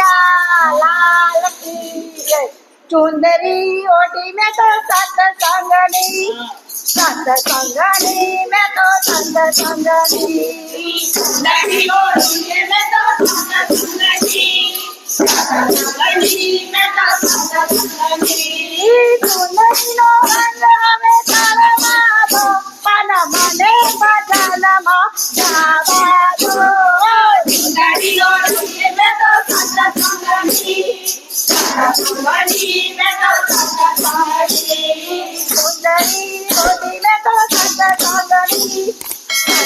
मैया चुंदरी ओटी में तो सत संगनी। सत संगनी में तो सत संगनी। चुंदरी ओटी में तो सत संगनी। सत संगनी में तो सत संगनी। चुंदरी नो रंग हमें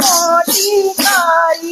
मोटी कारी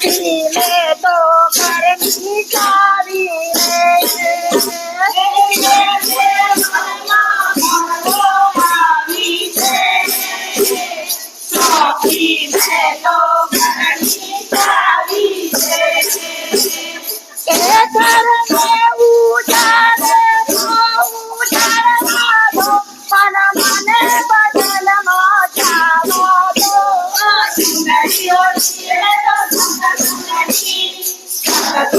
લે તો ઘરની ચાવી એ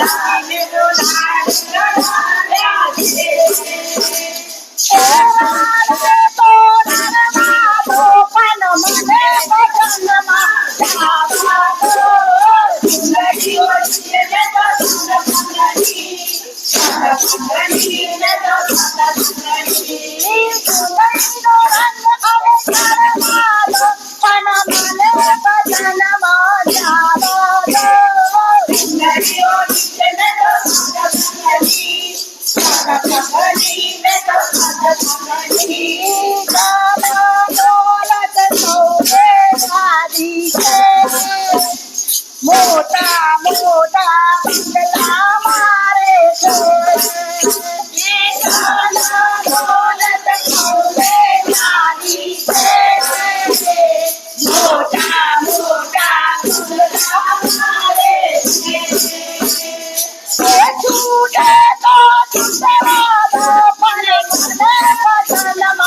Yeah.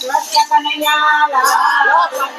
સ્વસ્થ કનૈયા લાલ